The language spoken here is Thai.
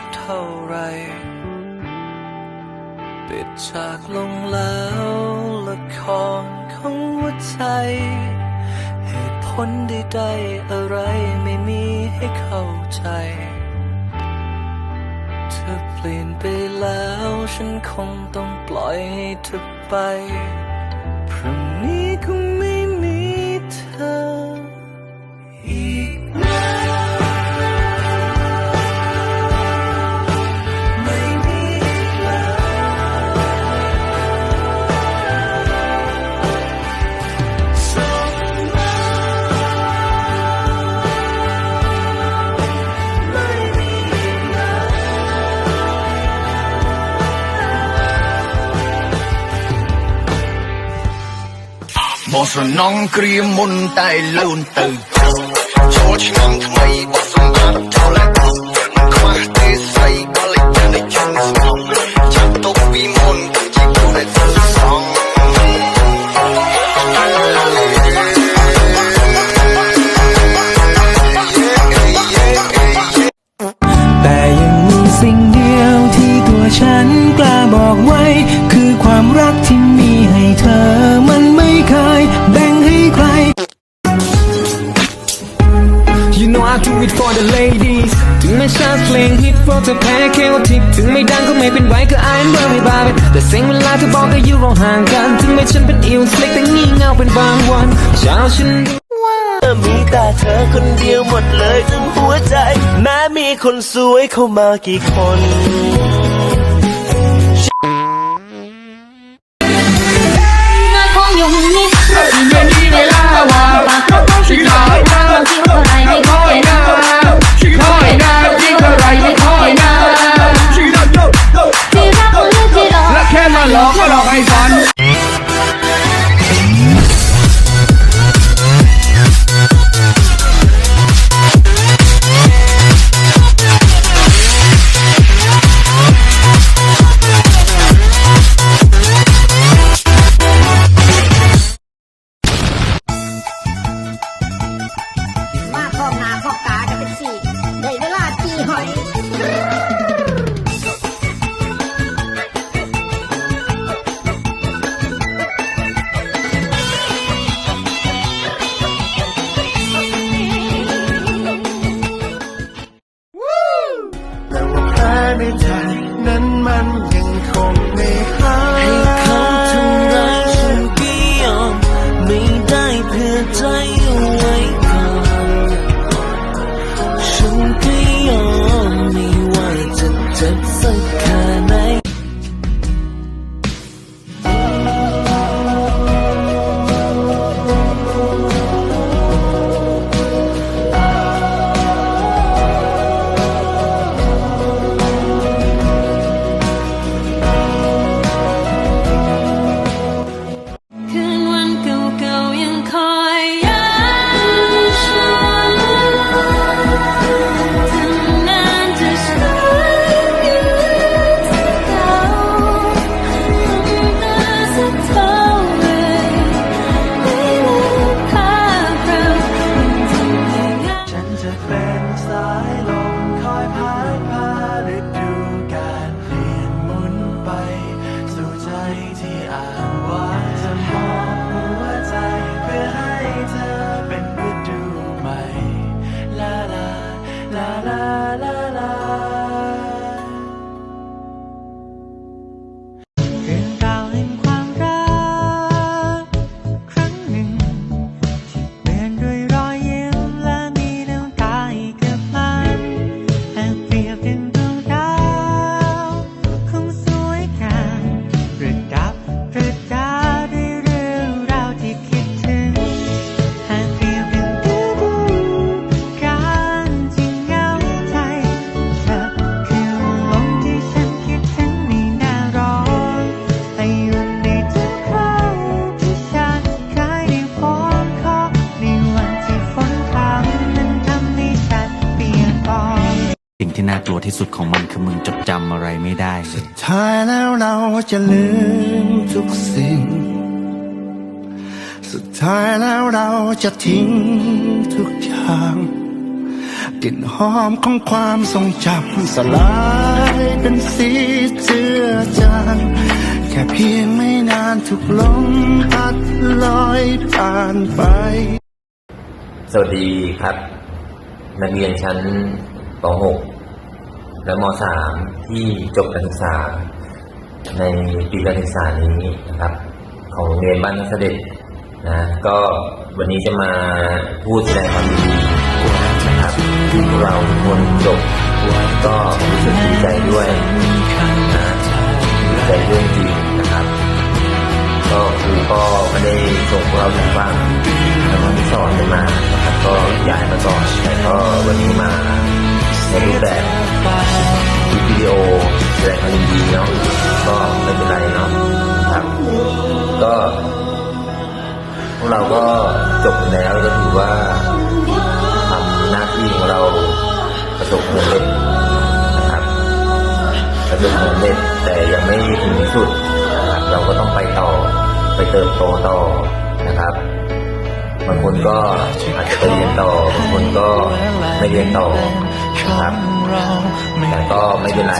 ักเท่าไรปิดฉากลงแล้วละครของหัวใจ เหตุผลใดๆอะไรไม่มีให้เข้าใจ เธอเปลี่ยนไปแล้วฉันคงต้องปล่อยให้เธอไป ស្រណងគ្រាមុនតែលូនទៅចូលឆ្នាំថ្មីបោះសម្បារចូលឡើងមិនខ្វះទេស្រីក៏លេចទៅនៅជុំស្ងប់ចាប់ទុកពីមុនគឺជាគូដែលស្ងប់ เพราะเธอแพ้แค่ว่าทิพถึงไม่ดังก็ไม่เป็นไรก็อายเมื่อไม่บาเป็นแต่เสียงเวลาเธอบอกก็อยู่เราห่างกัน ถึงแม้ฉันเป็นอิวสเล็กแต่งี่เงาเป็นบางวันเช้าฉันมีแต่เธอคนเดียวหมดเลยทั้งหัวใจ แม้มีคนสวยเข้ามากี่คน ในใจ นั้นมันยังคงในหั 你爱。 ที่น่ากลัวที่สุดของมันคือมึงจดจำอะไรไม่ได้สุดท้ายแล้วเราจะลืมทุกสิ่ง สุดท้ายแล้วเราจะทิ้งทุกอย่างกลิ่นหอมของความทรงจำสลายเป็นสีเจือจางแค่เพียงไม่นานทุกลมพัดลอยผ่านไป สวัสดีครับ นักเรียนชั้นป .6 และม .3 ที่จบการศึกษา ในปีการศึกษานี้นะครับ ของโรงเรียนบ้านเสด็จนะก็วันนี้จะมาพูดแสดงความยินดีนะครับที่พวกเราทุกคนจบก็รู้สึกดีใจด้วยนะดีใจด้วยจริงนะครับ ก็ครูก็ไม่ได้ส่งพวกเราถึงบ้านแล้วก็สอนกันมานะครับก็ย้ายมาก่อนแต่ก็วันนี้มา ในรูปแบบคลิปวิดีโอแสดงความยินดีเนาะก็ไม่เป็นไรเนาะครับก็พวกเราก็จบแล้วก็ถือว่าทำหน้าที่ของเราประสบความสำเร็จนะครับประสบความสำเร็จแต่ยังไม่ถึงที่สุดนะครับเราก็ต้องไปต่อไปเติบโตต่อนะครับบางคนก็อาจจะไปเรียนต่อบางคนก็ไม่เรียนต่อ นะครับแต่ก็ไม่เป็นไร